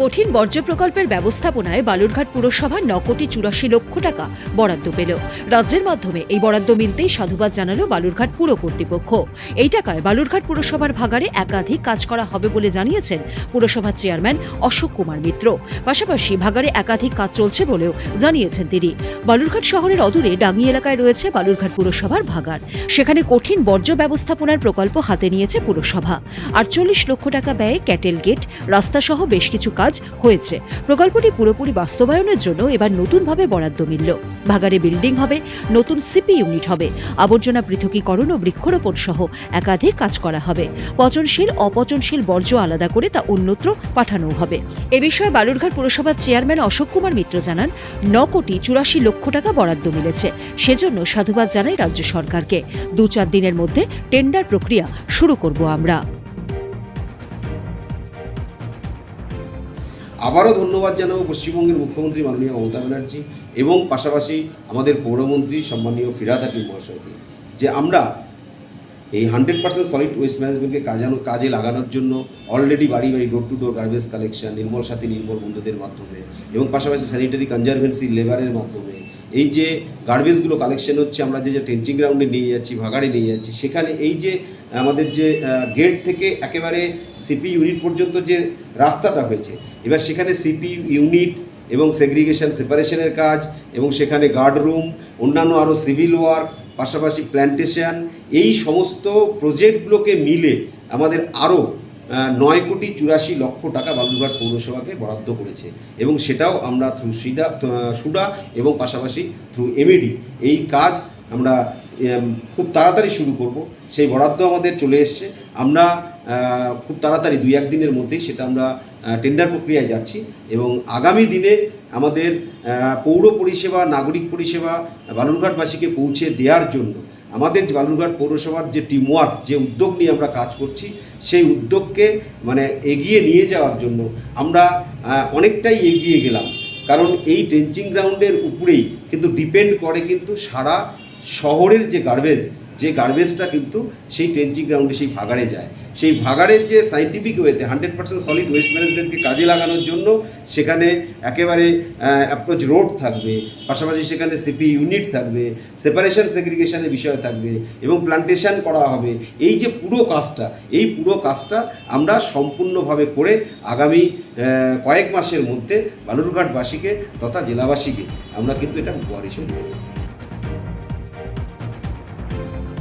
কঠিন বর্জ্য প্রকল্পের ব্যবস্থাপনায় বালুরঘাট পুরসভা ন কোটি চুরাশি লক্ষ টাকা বরাদ্দ পেল। রাজ্যের মাধ্যমে এই বরাদ্দ মিলতেই সাধুবাদ জানালো বালুরঘাট পুর কর্তৃপক্ষ। এই টাকায় বালুরঘাট পুরসভার ভাগাড়ে একাধিক কাজ করা হবে বলে জানিয়েছেন পুরসভার চেয়ারম্যান অশোক কুমার মিত্র। পাশাপাশি ভাগাড়ে একাধিক কাজ চলছে বলেও জানিয়েছেন তিনি। বালুরঘাট শহরের অদূরে ডাঙ্গি এলাকায় রয়েছে বালুরঘাট পুরসভার ভাগাড়। সেখানে কঠিন বর্জ্য ব্যবস্থাপনার প্রকল্প হাতে নিয়েছে পুরসভা। আটচল্লিশ লক্ষ টাকা ব্যয়ে ক্যাটেল গেট রাস্তা সহ বেশ কিছু কাজ হয়েছে। প্রকল্পটি পুরোপুরি বাস্তবায়নের জন্য এবার নতুনভাবে বরাদ্দ মিলল। ভাগাড়ে বিল্ডিং হবে, নতুন সিপি ইউনিট হবে, আবর্জনা পৃথকীকরণ ও বৃক্ষরোপণ সহ একাধিক কাজ করা হবে। পচনশীল, অপচনশীল বর্জ্য আলাদা করে তা অন্যত্র পাঠানো হবে। এ বিষয়ে বালুরঘাট পুরসভার চেয়ারম্যান অশোক কুমার মিত্র জানান, ন কোটি চুরাশি লক্ষ টাকা বরাদ্দ মিলেছে। সেজন্য সাধুবাদ জানাই রাজ্য সরকারকে। দু চার দিনের মধ্যে টেন্ডার প্রক্রিয়া শুরু করব আমরা। আবারও ধন্যবাদ জানাব পশ্চিমবঙ্গের মুখ্যমন্ত্রী মাননীয় মমতা ব্যানার্জি এবং পাশাপাশি আমাদের পৌরমন্ত্রী সম্মানীয় ফিরাদ হাকিম মহাশয়কে, যে আমরা এই হান্ড্রেড পার্সেন্ট সলিড ওয়েস্ট ম্যানেজমেন্টকে কাজানো, কাজে লাগানোর জন্য অলরেডি বাড়ি বাড়ি door to door garbage collection Nirmal Sathi, Nirmal বন্ধুদের মাধ্যমে এবং পাশাপাশি স্যানিটারি কনজারভেন্সি লেবারের মাধ্যমে। এই যে গার্বেজগুলো কালেকশন হচ্ছে, আমরা যে যে টেন্সিং গ্রাউন্ডে নিয়ে যাচ্ছি, ভাগাড়ে নিয়ে যাচ্ছি, সেখানে এই যে আমাদের যে গেট থেকে একেবারে সিপি ইউনিট পর্যন্ত যে রাস্তাটা হয়েছে, এবার সেখানে সিপি ইউনিট এবং সেগ্রিগেশন সেপারেশনের কাজ এবং সেখানে গার্ড রুম অন্যান্য আরও সিভিল ওয়ার্ক পাশাপাশি প্ল্যান্টেশন এই সমস্ত প্রজেক্টগুলোকে মিলে আমাদের আরও নয় কোটি চুরাশি লক্ষ টাকা বালুরঘাট পৌরসভাকে বরাদ্দ করেছে। এবং সেটাও আমরা থ্রু সিডা সুডা এবং পাশাপাশি থ্রু এমএডি এই কাজ আমরা খুব তাড়াতাড়ি শুরু করব। সেই বরাদ্দ আমাদের চলে এসছে। আমরা খুব তাড়াতাড়ি দুই একদিনের মধ্যেই সেটা আমরা টেন্ডার প্রক্রিয়ায় যাচ্ছি এবং আগামী দিনে আমাদের পৌর পরিষেবা, নাগরিক পরিষেবা, বালুরঘাটবাসীকে পৌঁছে দেওয়ার জন্য আমাদের বালুরঘাট পৌরসভার যে টিমওয়ার্ক যে উদ্যোগ নিয়ে আমরা কাজ করছি, সেই উদ্যোগকে মানে এগিয়ে নিয়ে যাওয়ার জন্য আমরা অনেকটাই এগিয়ে গেলাম। কারণ এই ট্রেঞ্চিং গ্রাউন্ডের উপরেই কিন্তু ডিপেন্ড করে কিন্তু সারা শহরের যে গার্বেজ যে গার্বেজটা কিন্তু সেই ট্রেঞ্চিং গ্রাউন্ডে সেই ভাগাড়ে যায় সেই ভাগাড়ের যে সাইন্টিফিক ওয়েতে হান্ড্রেড পার্সেন্ট সলিড ওয়েস্ট ম্যানেজমেন্টকে কাজে লাগানোর জন্য সেখানে একেবারে অ্যাপ্রোচ রোড থাকবে, পাশাপাশি সেখানে সিপি ইউনিট থাকবে সেপারেশন সেগ্রিগেশনের বিষয় থাকবে এবং প্লান্টেশন করা হবে এই যে পুরো কাজটা, এই পুরো কাজটা আমরা সম্পূর্ণভাবে করে আগামী কয়েক মাসের মধ্যে বালুরঘাটবাসীকে তথা জেলাবাসীকে আমরা কিন্তু এটা উপহার হিসেবে।